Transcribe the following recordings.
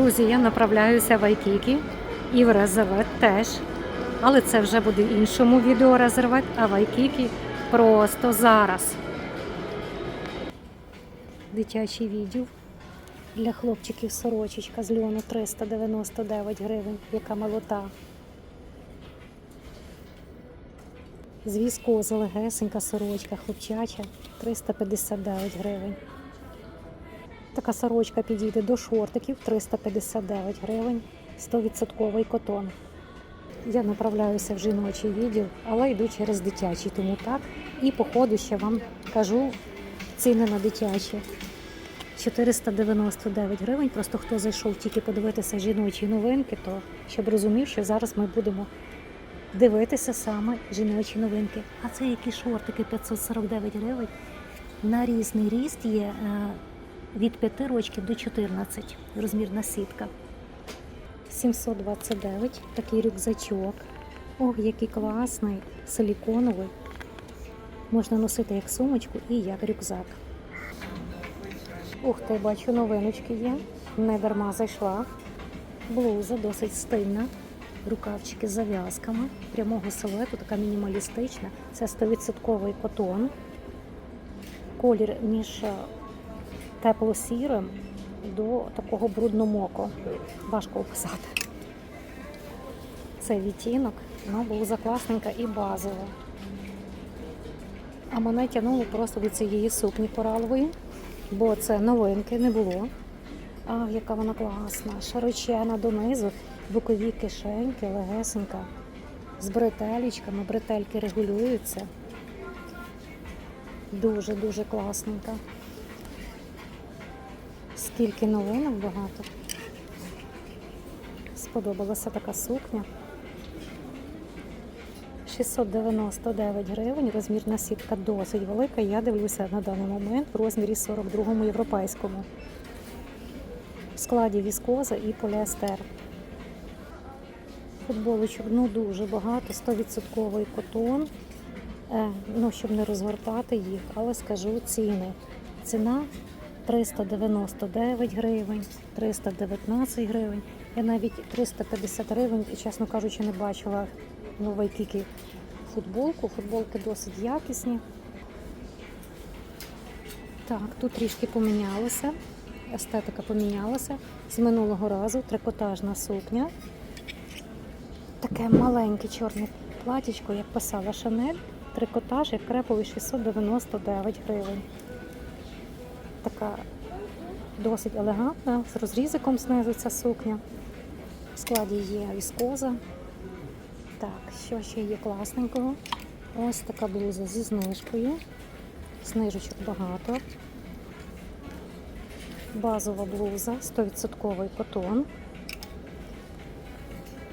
Друзі, я направляюся в Айкікі і в резервет теж. Але це вже буде в іншому відео резервет, а в Айкікі просто зараз. Дитячий відділ для хлопчиків сорочечка з льону 399 гривень, яка молота. З віскози легесенька сорочка, хлопчача 359 гривень. Така сорочка підійде до шортиків 359 гривень, 100% котон. Я направляюся в жіночий відділ, але йду через дитячий, тому так. І по ходу ще вам кажу ціни на дитячі. 499 гривень. Просто хто зайшов тільки подивитися жіночі новинки, то щоб розумів, що зараз ми будемо дивитися саме жіночі новинки. А це які шортики 549 гривень. На різний ріст є е, від 5 рочків до 14. Розмірна сітка. 729 такий рюкзачок. Ох, який класний, силіконовий. Можна носити як сумочку і як рюкзак. Ух ти, бачу, новиночки є. Не дарма зайшла. Блуза досить стильна. Рукавчики з зав'язками прямого силуету, така мінімалістична. Це 100% котон. Колір між е, тепло-сірим до такого брудно-моко. Важко описати. Це відтінок, ну, блуза класненька і базова. А мене тягнуло просто до цієї сукні коралової, бо це новинки не було. А, яка вона класна. Широчена донизу, бокові кишеньки, легесенька, з бретелечками, бретельки регулюються. Дуже-дуже класненька. Скільки новинок багато. Сподобалася така сукня. 699 гривень, розмірна сітка досить велика. Я дивлюся на даний момент в розмірі 42-му європейському. В складі віскоза і поліестер. Футболочок ну дуже багато, 100% котон. Е, ну, щоб не розгортати їх, але скажу ціни. Ціна 399 гривень, 319 гривень. Я навіть 350 гривень, чесно кажучи, не бачила нової кіки футболку. Футболки досить якісні. Так, тут трішки помінялося. Естетика помінялася. З минулого разу трикотажна сукня. Таке маленьке чорне платічко, як писала Шанель. Трикотаж, як креповий 699 гривень. Така досить елегантна, з розрізиком знизу ця сукня. В складі є віскоза. Так, що ще є класненького? Ось така блуза зі знижкою. Знижечок багато. Базова блуза, 100% котон.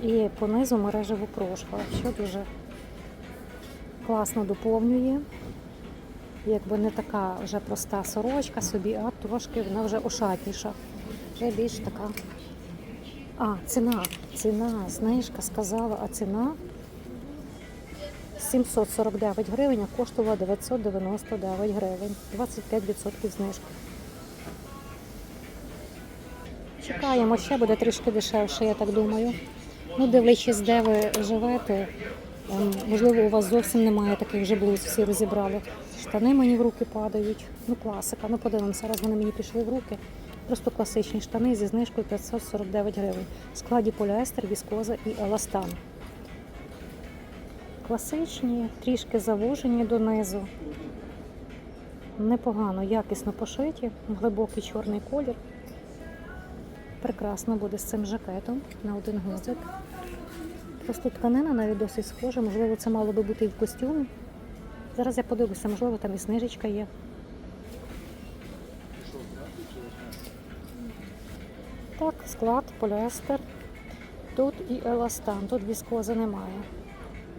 І понизу мережево прошва, що дуже класно доповнює. Якби не така вже проста сорочка собі, а трошки вона вже ошатніша. Вже більш така. А, ціна, ціна, знижка сказала, а ціна 749 гривень, а коштувала 999 гривень. 25% знижки. Чекаємо, ще буде трішки дешевше, я так думаю. Ну, дивлячись, де ви живете, ем, можливо, у вас зовсім немає таких же блуз, всі розібрали. Штани мені в руки падають. Ну, класика. Ну, подивимося, раз вони мені пішли в руки. Просто класичні штани зі знижкою 549 гривень. В складі поліестер, віскоза і еластан. Класичні, трішки завужені донизу. Непогано, якісно пошиті, глибокий чорний колір. Прекрасно буде з цим жакетом на один гудзик. Просто тканина навіть досить схожа, можливо, це мало би бути і в костюмі. Зараз я подивлюся, можливо, там і снижечка є. Так, склад, поліестер. Тут і еластан, тут віскози немає.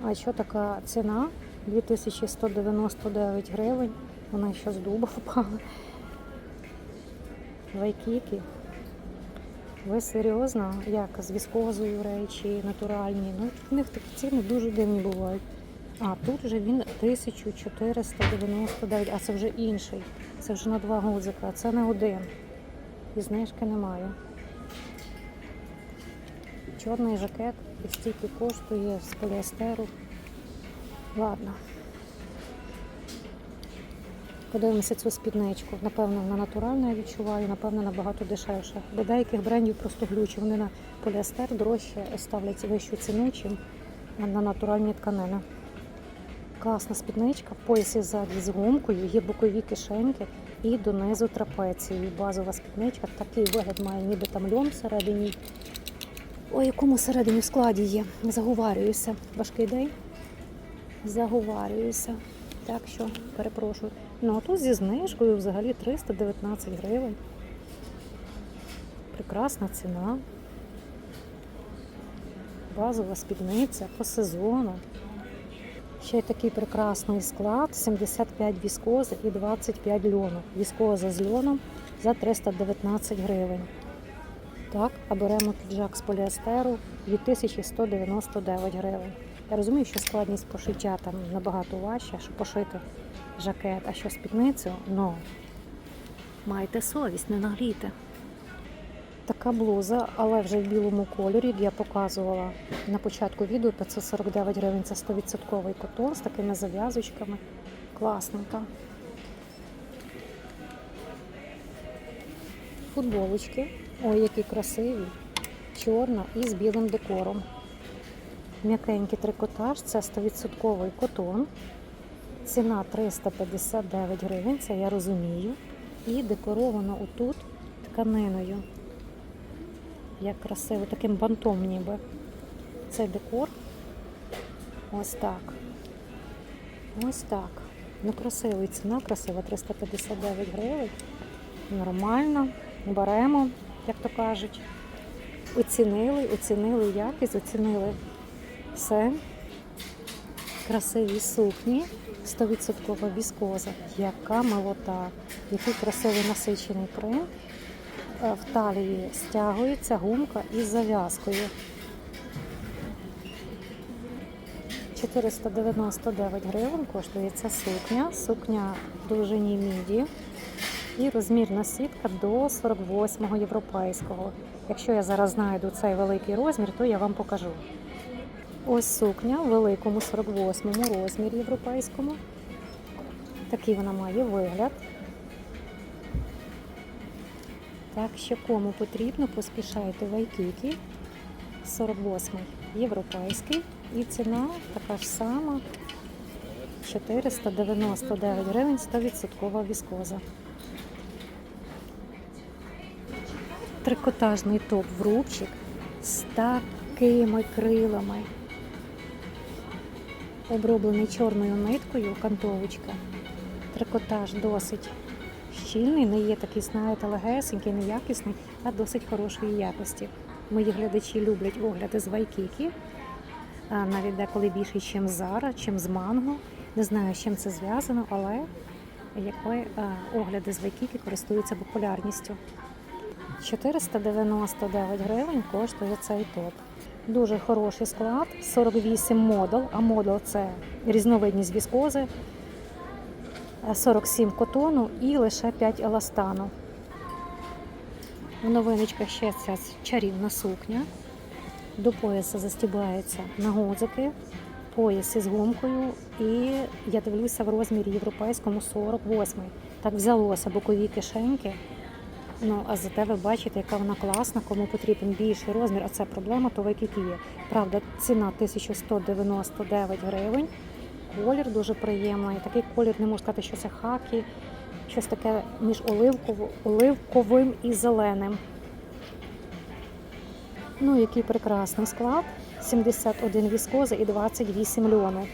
А що така ціна? 2199 гривень. Вона ще з дуба впала. Вайкіки. Ви серйозно? Як з віскозою речі, натуральні? Ну, в них такі ціни дуже дивні бувають. А тут вже він 1499, а це вже інший. Це вже на два гудзика, а це не один. І знижки немає. чорний жакет і стільки коштує з поліестеру. Ладно. Подивимося цю спідничку. Напевно, вона натуральна я відчуваю, напевно, набагато дешевше. Бо деяких брендів просто глючі. Вони на поліестер дорожче ставлять вищу ціну, чим на натуральні тканини. Класна спідничка, в поясі ззаді з гумкою, є бокові кишеньки і донизу трапеції. Базова спідничка, такий вигляд має, ніби там льон всередині. Ой, якому всередині в складі є. Заговарююся. Важкий день. Заговарююся. Так що, перепрошую. Ну, а тут зі знижкою взагалі 319 гривень. Прекрасна ціна. Базова спідниця по сезону. Ще такий прекрасний склад: 75 віскози і 25 льону. Віскоза з льоном за 319 гривень. Так, а беремо піджак з поліестеру 2199 гривень. Я розумію, що складність пошиття там набагато важче, що пошити жакет, а що спідницю, ну майте совість, не наглійте. Така блуза, але вже в білому кольорі, як я показувала на початку відео 549 гривень. Це 100% котон з такими зав'язочками. Класненька. Футболочки. Ой, які красиві. Чорна і з білим декором. М'якенький трикотаж, це 100% котон. Ціна 359 гривень, це я розумію. І декоровано отут тканиною. Як красиво, таким бантом ніби. Цей декор. Ось так. Ось так. Ну, красивий ціна, красива, 359 гривень. Нормально. Беремо, як то кажуть. Оцінили, оцінили якість, оцінили все. Красиві сукні, 100% віскоза. Яка молота, який красивий насичений принт. Е, В талії стягується гумка із зав'язкою. 499 гривень коштує ця сукня. Сукня в довжині міді. І розмірна сітка до 48-го європейського. Якщо я зараз знайду цей великий розмір, то я вам покажу. Ось сукня в великому 48-му розмірі європейському. Такий вона має вигляд. Так що кому потрібно, поспішайте в Айкікі. 48-й європейський. І ціна така ж сама 499 гривень 100% віскоза. Трикотажний топ в рубчик з такими крилами. Оброблений чорною ниткою кантовочка. Трикотаж досить щільний, не є такий, знаєте, легесенький, неякісний, а досить хорошої якості. Мої глядачі люблять огляди з Вайкікі, навіть деколи більше, ніж Зара, чим з Манго. Не знаю, з чим це зв'язано, але якби огляди з Вайкікі користуються популярністю. 499 гривень коштує цей топ. Дуже хороший склад, 48 модул, а модул це різновидність віскози, 47 котону і лише 5 еластану. В новиночках ще ця чарівна сукня. До пояса на гудзики, пояс із гумкою, і я дивлюся в розмірі європейському 48. Так взялося бокові кишеньки. Ну, а зате ви бачите, яка вона класна, кому потрібен більший розмір, а це проблема, то в Айкікі є. Правда, ціна 1199 гривень. Колір дуже приємний. Такий колір не можу сказати, що це хакі, щось таке між оливковим і зеленим. Ну, який прекрасний склад. 71 віскоза і 28 льону.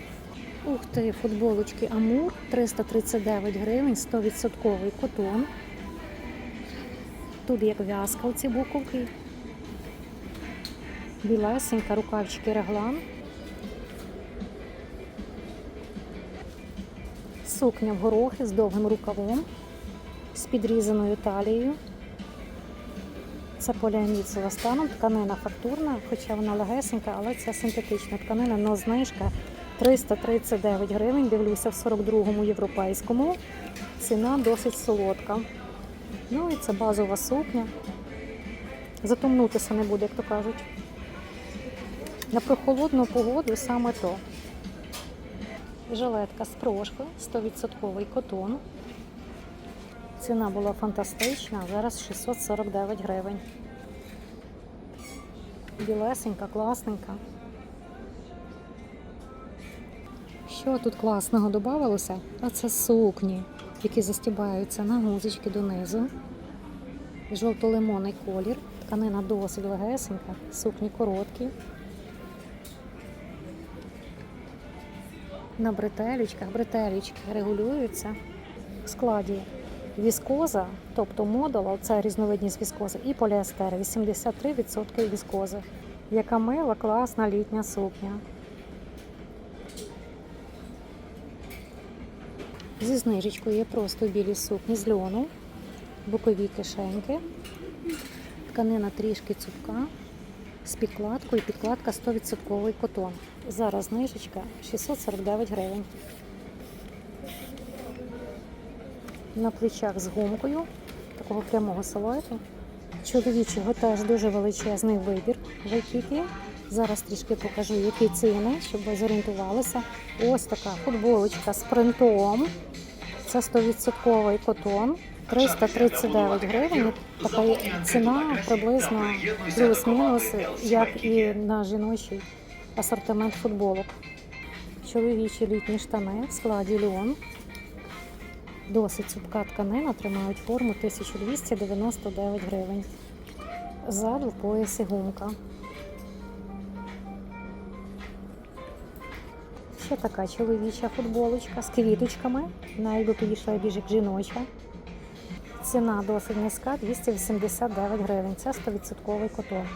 Ух ти, футболочки Амур 339 гривень, 100% котон. Тут як в'язка оці буковки. Білесенька, рукавчики реглан. Сукня в горохи з довгим рукавом, з підрізаною талією. Це поліамід з еластаном, тканина фактурна, хоча вона легесенька, але це синтетична тканина, но знижка 339 гривень. Дивлюся в 42-му європейському. Ціна досить солодка. Ну і це базова сукня. Затомнутися не буде, як то кажуть. На прохолодну погоду саме то. Жилетка з прошки, 100% котон. Ціна була фантастична, зараз 649 гривень. Білесенька, класненька. Що тут класного додавалося? А це сукні, які застібаються на гузочки донизу. Жовто-лимонний колір. Тканина досить легесенька, сукні короткі. На бретелючках, бретелючки регулюються в складі віскоза, тобто модула, це різновидність віскози, і поліестер 83% віскози. Яка мила, класна літня сукня. Зі знижечкою є просто білі сукні з льону, бокові кишеньки, тканина трішки цупка, з підкладкою, підкладка 100% котон. Зараз знижечка 649 гривень. На плечах з гумкою, такого прямого силуету. Чоловічого теж дуже величезний вибір в Айкікі. Зараз трішки покажу, які ціни, щоб ви зорієнтувалися. Ось така футболочка з принтом. Це 100% котон. 339 гривень. Така ціна приблизно плюс-мінус, як і на жіночий асортимент футболок. Чоловічі літні штани в складі льон. Досить цупка тканина, тримають форму 1299 гривень. Ззаду в поясі гумка. Ще така чоловіча футболочка з квіточками. Підійшла більш жіноча. Ціна досить низька 289 гривень. Це 100% котон.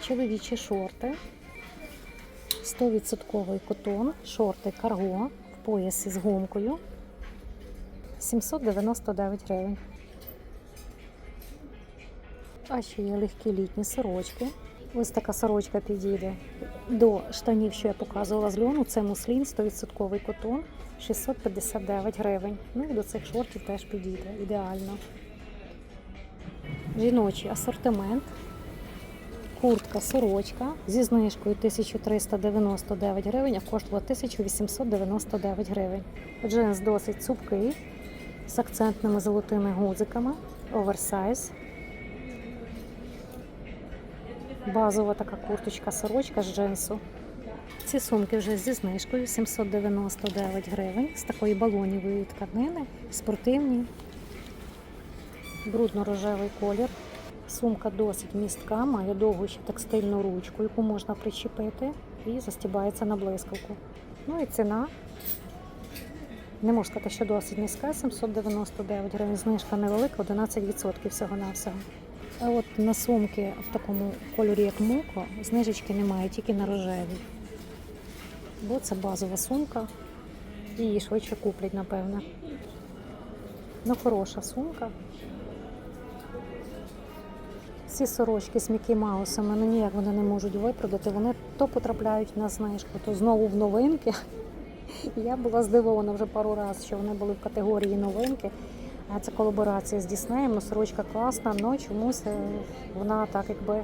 Чоловічі шорти. 100% котон, шорти карго в поясі з гумкою. 799 гривень. А ще є легкі літні сорочки. Ось така сорочка підійде до штанів, що я показувала з льону. Це муслін, 100% котон, 659 гривень. Ну і до цих шортів теж підійде ідеально. Жіночий асортимент. Куртка, сорочка зі знижкою 1399 гривень, а коштувала 1899 гривень. Джинс досить цупкий, з акцентними золотими гудзиками, оверсайз. Базова така курточка, сорочка з джинсу. Ці сумки вже зі знижкою 799 гривень з такої балонівої тканини, спортивні, брудно-рожевий колір. Сумка досить містка, має довгу ще текстильну ручку, яку можна причепити і застібається на блискавку. Ну і ціна. Не можу сказати, що досить низька, 799 гривень, знижка невелика, 11% всього-навсього. А от на сумки в такому кольорі, як муко, знижечки немає, тільки на рожевій. Бо це базова сумка, її швидше куплять, напевне. Ну, хороша сумка. Ці сорочки з Мікі Маусами, ну ніяк вони не можуть випродати. Вони то потрапляють на знижку, то знову в новинки. Я була здивована вже пару разів, що вони були в категорії новинки. Це колаборація з Діснеєм, ну, сорочка класна, але чомусь е, вона так якби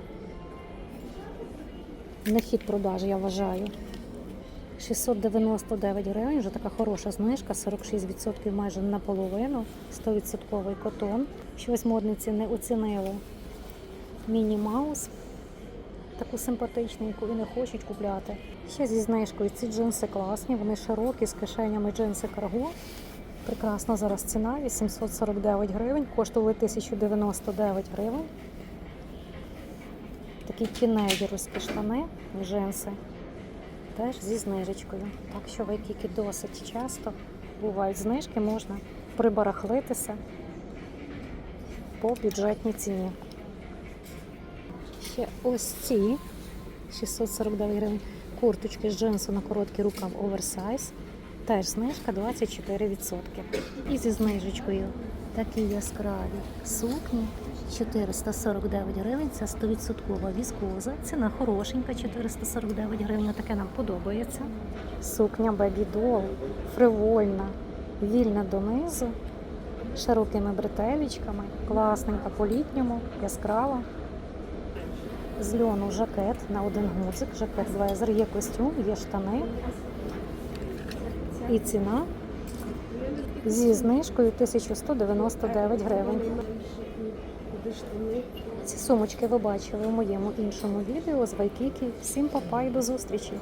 не хід продажі, я вважаю. 699 гривень, вже така хороша знижка, 46% майже наполовину, 100% котон. Щось модниці не оцінили. Міні Маус. Таку симпатичненьку і не хочуть купляти. Ще зі знижкою ці джинси класні, вони широкі, з кишенями джинси карго. Прекрасна зараз ціна 849 гривень, коштували 1099 гривень. Такі тінейдерські штани, джинси. Теж зі знижечкою. Так що в Айкікі досить часто бувають знижки, можна прибарахлитися по бюджетній ціні. Ще ось ці 649 гривень. Курточки з джинсу на короткий рукав оверсайз. Теж знижка 24%. І зі знижечкою такі яскраві сукні 449 гривень. Це 100% віскоза. Ціна хорошенька, 449 гривень. Таке нам подобається. Сукня Doll, фривольна, вільна донизу, широкими бретелечками, класненька по-літньому, яскрава. З льону жакет на один гудзик, жакет лезер. є костюм, є штани. І ціна зі знижкою 1199 гривень. Ці сумочки ви бачили у моєму іншому відео з Вайкікі. Всім папа і до зустрічі!